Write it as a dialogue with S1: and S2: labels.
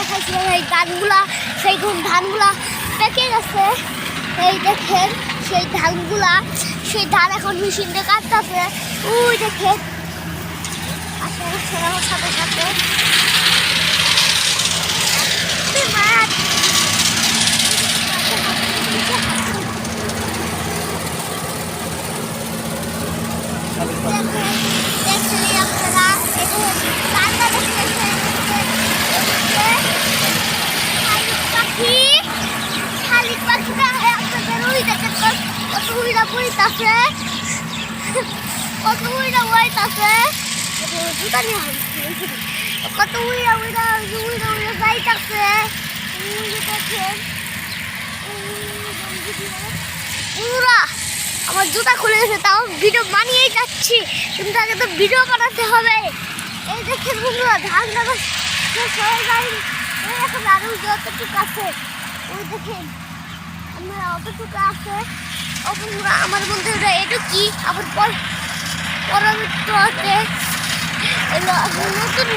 S1: দেখাইছিলাম এই ধানগুলা, সেই ধানগুলা পেকে গেছে। এই দেখেন, সেই ধানগুলা, সেই ধান এখন মেশিন দিয়ে কাটতেছে। ওই দেখেন। আসে আসে সাথে সাথে এই মাছ। জুতা নিয়ে আমার জুতা খুলে গেছে, তাও ভিডিও বানিয়েই যাচ্ছি। কিন্তু আগে তো ভিডিও বানাতে হবে। এই দেখেন বন্ধুরা, ধান দাদা এই এখন আরও যতটুকু আছে। ওই দেখেন। আমরা অতটুকু আছে। বন্ধুরা আমার বন্ধুরা এটা কি? আবার পর পরবর্তীতে এলো নতুন